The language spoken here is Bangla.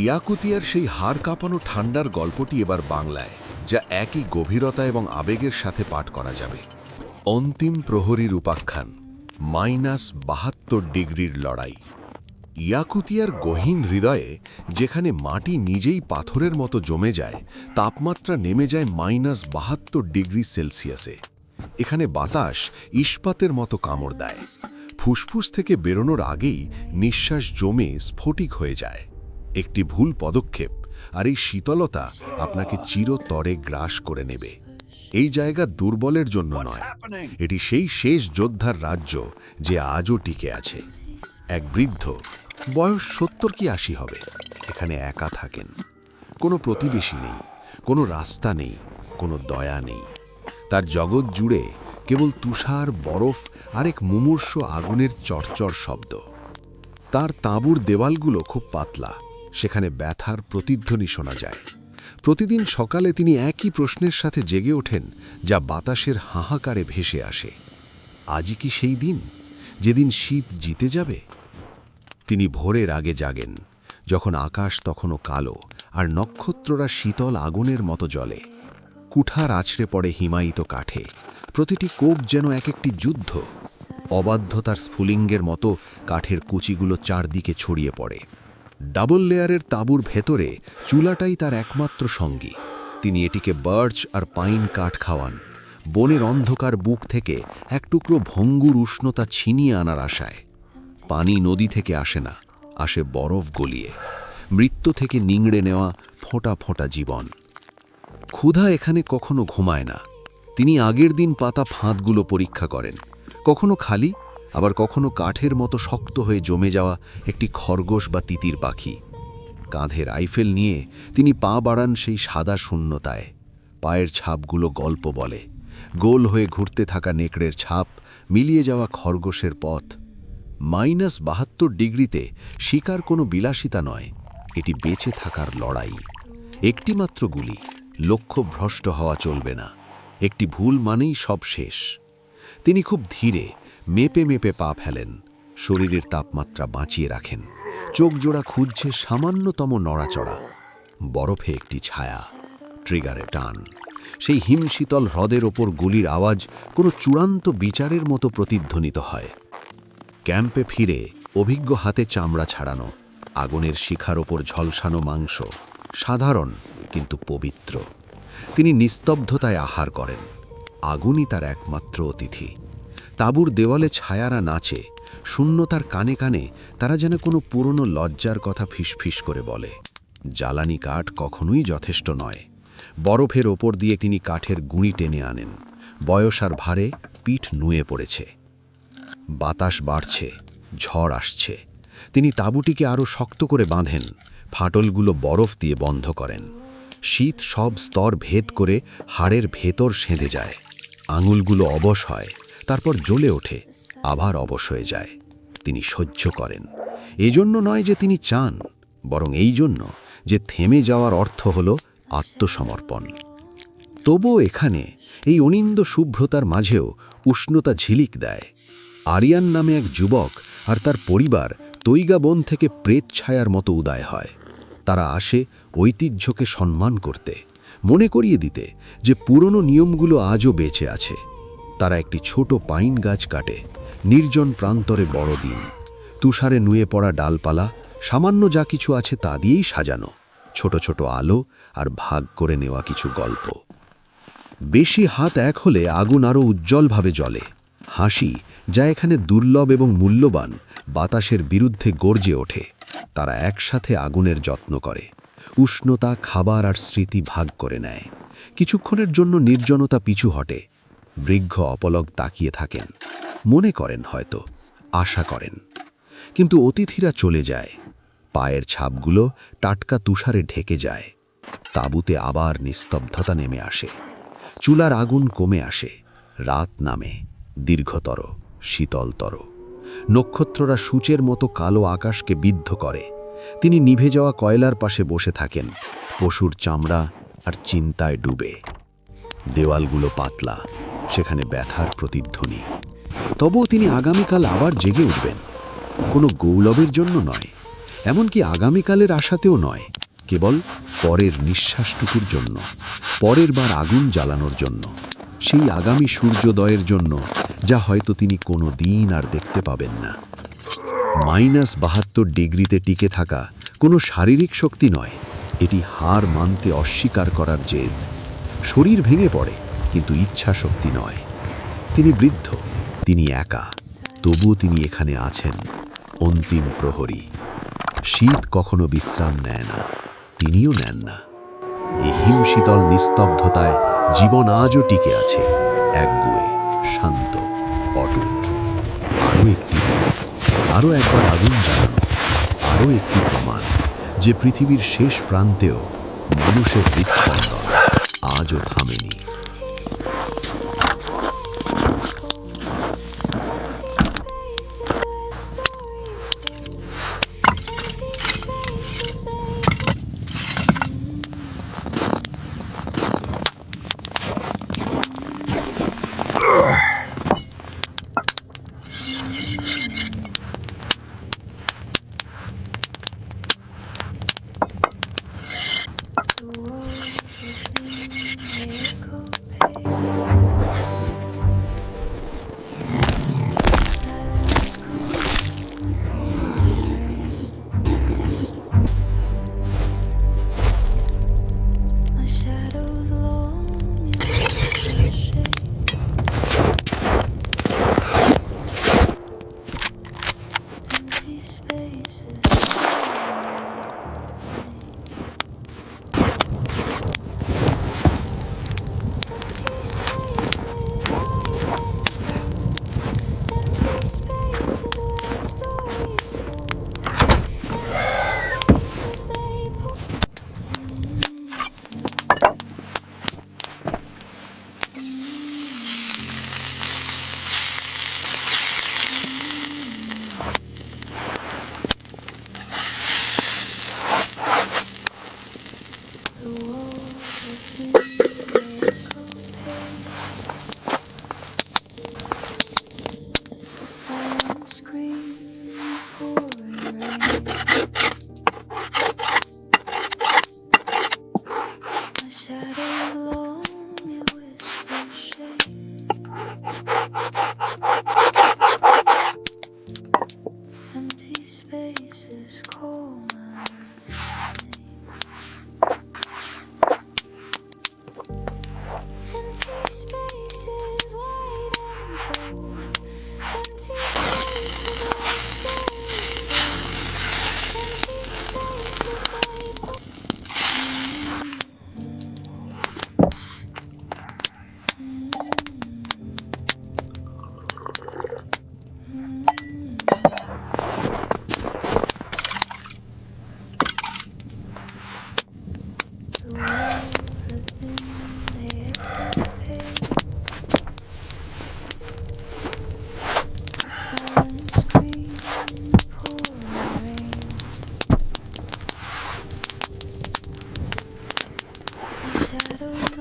ইয়াকুতিয়ার সেই হাড় কাঁপানো ঠান্ডার গল্পটি এবার বাংলায়, যা একই গভীরতা এবং আবেগের সাথে পাঠ করা যাবে। অন্তিম প্রহরীর উপাখ্যান মাইনাস বাহাত্তর ডিগ্রির লড়াই। ইয়াকুতিয়ার গহীন হৃদয়ে, যেখানে মাটি নিজেই পাথরের মতো জমে যায়, তাপমাত্রা নেমে যায় মাইনাস বাহাত্তর ডিগ্রি সেলসিয়াসে। এখানে বাতাস ইস্পাতের মতো কামড় দেয়। ফুসফুস থেকে বেরোনোর আগেই নিঃশ্বাস জমে স্ফটিক হয়ে যায়। একটি ভুল পদক্ষেপ আর এই শীতলতা আপনাকে চিরতরে গ্রাস করে নেবে। এই জায়গা দুর্বলের জন্য নয়। এটি সেই শেষ যোদ্ধার রাজ্য যে আজও টিকে আছে। এক বৃদ্ধ বয়স সত্তর কি আশি হবে এখানে একা থাকেন। কোনো প্রতিবেশী নেই কোনো রাস্তা নেই কোনো দয়া নেই। তার জগৎ জুড়ে কেবল তুষার বরফ আর এক মুমূর্ষ আগুনের চরচর শব্দ। তার তাঁবুর দেওয়ালগুলো খুব পাতলা। সেখানে ব্যথার প্রতিধ্বনি শোনা যায়। প্রতিদিন সকালে তিনি একই প্রশ্নের সাথে জেগে ওঠেন, যা বাতাসের হাহাকারে ভেসে আসে। আজই কি সেই দিন? যেদিন শীত জিতে যাবে? তিনি ভোরের আগে জাগেন, যখন আকাশ তখনও কালো আর নক্ষত্ররা শীতল আগুনের মতো জ্বলে। কুঠার আছড়ে পড়ে হিমায়িত কাঠে, প্রতিটি কোপ যেন এক একটি যুদ্ধ। অবাধ্যতার স্ফুলিঙ্গের মতো কাঠের কুচিগুলো চারদিকে ছড়িয়ে পড়ে। ডাবল লেয়ারের তাঁবুর ভেতরে চুলাটাই তার একমাত্র সঙ্গী। তিনি এটিকে বার্চ আর পাইন কাঠ খাওয়ান। বনের অন্ধকার বুক থেকে এক টুকরো ভঙ্গুর উষ্ণতা ছিনিয়ে আনার আশায়। পানি নদী থেকে আসে না, আসে বরফ গলিয়ে। মৃত্যু থেকে নিংড়ে নেওয়া ফোঁটা ফোঁটা জীবন। ক্ষুধা এখানে কখনো ঘুমায় না। তিনি আগের দিন পাতা ফাঁদগুলো পরীক্ষা করেন। কখনো খালি আবার কখনো কাঠের মতো শক্ত হয়ে জমে যাওয়া একটি খরগোশ বা তিতির পাখি। কাঁধের রাইফেল নিয়ে তিনি পা বাড়ান সেই সাদা শূন্যতায়। পায়ের ছাপগুলো গল্প বলে। গোল হয়ে ঘুরতে থাকা নেকড়ের ছাপ মিলিয়ে যাওয়া খরগোশের পথ। মাইনাস বাহাত্তর ডিগ্রিতে শিকার কোনো বিলাসিতা নয়, এটি বেঁচে থাকার লড়াই। একটিমাত্র গুলি, লক্ষ্য ভ্রষ্ট হওয়া চলবে না। একটি ভুল মানেই সব শেষ। তিনি খুব ধীরে মেপে মেপে পা ফেলেন, শরীরের তাপমাত্রা বাঁচিয়ে রাখেন। চোখ জোড়া খুঁজছে সামান্যতম নড়াচড়া। বরফে একটি ছায়া, ট্রিগারে টান। সেই হিমশীতল হ্রদের ওপর গুলির আওয়াজ কোনো চূড়ান্ত বিচারের মতো প্রতিধ্বনিত হয়। ক্যাম্পে ফিরে অভিজ্ঞ হাতে চামড়া ছাড়ানো, আগুনের শিখার ওপর ঝলসানো মাংস, সাধারণ কিন্তু পবিত্র। তিনি নিস্তব্ধতায় আহার করেন, আগুনই তার একমাত্র অতিথি। তাঁবুর দেওয়ালে ছায়ারা নাচে, শূন্যতার কানে কানে তারা যেন কোনো পুরনো লজ্জার কথা ফিসফিস করে বলে। জ্বালানি কাঠ কখনোই যথেষ্ট নয়। বরফের ওপর দিয়ে তিনি কাঠের গুঁড়ি টেনে আনেন। বয়স আর ভারে পিঠ নুয়ে পড়েছে। বাতাস বাড়ছে, ঝড় আসছে। তিনি তাঁবুটিকে আরও শক্ত করে বাঁধেন, ফাটলগুলো বরফ দিয়ে বন্ধ করেন। শীত সব স্তর ভেদ করে হাড়ের ভেতর সেঁধে যায়। আঙুলগুলো অবশ হয়। তারপর জ্বলে ওঠে, আবার অবশ হয়ে যায়। তিনি সহ্য করেন। এজন্য নয় যে তিনি চান, বরং এই জন্য যে থেমে যাওয়ার অর্থ হল আত্মসমর্পণ। তবুও এখানে এই অনিন্দ শুভ্রতার মাঝেও উষ্ণতা ঝিলিক দেয়। আরিয়ান নামে এক যুবক আর তার পরিবার তৈগা বন থেকে প্রেত ছায়ার মতো উদয় হয়। তারা আসে ঐতিহ্যকে সম্মান করতে, মনে করিয়ে দিতে যে পুরনো নিয়মগুলো আজও বেঁচে আছে। তারা একটি ছোট পাইন গাছ কাটে। নির্জন প্রান্তরে বড় দিন। তুষারে নুয়ে পড়া ডালপালা, সামান্য যা কিছু আছে তা দিয়েই সাজানো। ছোট ছোট আলো আর ভাগ করে নেওয়া কিছু গল্প। বেশি হাত এক হলে আগুন আরও উজ্জ্বলভাবে জ্বলে। হাসি, যা এখানে দুর্লভ এবং মূল্যবান, বাতাসের বিরুদ্ধে গর্জে ওঠে। তারা একসাথে আগুনের যত্ন করে। উষ্ণতা, খাবার আর স্মৃতি ভাগ করে নেয়। কিছুক্ষণের জন্য নির্জনতা পিছু হটে। বৃক্ষ অপলক তাকিয়ে থাকেন। মনে করেন হয়তো, আশা করেন। কিন্তু অতিথিরা চলে যায়। পায়ের ছাপগুলো টাটকা তুষারে ঢেকে যায়। তাঁবুতে আবার নিস্তব্ধতা নেমে আসে। চুলার আগুন কমে আসে। রাত নামে। দীর্ঘতর, শীতলতর। নক্ষত্ররা সূচের মতো কালো আকাশকে বিদ্ধ করে। তিনি নিভে যাওয়া কয়লার পাশে বসে থাকেন। পশুর চামড়া আর চিন্তায় ডুবে। দেওয়ালগুলো পাতলা। সেখানে ব্যথার প্রতিধ্বনি। তবুও তিনি আগামীকাল আবার জেগে উঠবেন। কোনো গৌলবের জন্য নয়, এমনকি আগামীকালের আশাতেও নয়, কেবল পরের নিঃশ্বাসটুকুর জন্য, পরের বার আগুন জ্বালানোর জন্য, সেই আগামী সূর্যোদয়ের জন্য, যা হয়তো তিনি কোনো দিন আর দেখতে পাবেন না। মাইনাস বাহাত্তর ডিগ্রিতে টিকে থাকা কোনো শারীরিক শক্তি নয়, এটি হার মানতে অস্বীকার করার জেদ। শরীর ভেঙে পড়ে কিন্তু ইচ্ছা শক্তি নয়। তিনি বৃদ্ধ, তিনি একা। তবুও তিনি এখানে আছেন, অন্তিম প্রহরী। শীত কখনো বিশ্রাম নেয় না, তিনিও নেন না। এই হিমশীতল নিস্তব্ধতায় জীবন আজও টিকে আছে, একগুয়ে, শান্ত, অটুট। আরও একটি আরও একবার আগুন জ্বালানো, আরও একটি প্রমাণ যে পৃথিবীর শেষ প্রান্তেও মানুষের হৃৎস্পন্দন আজও থামেনি। shadows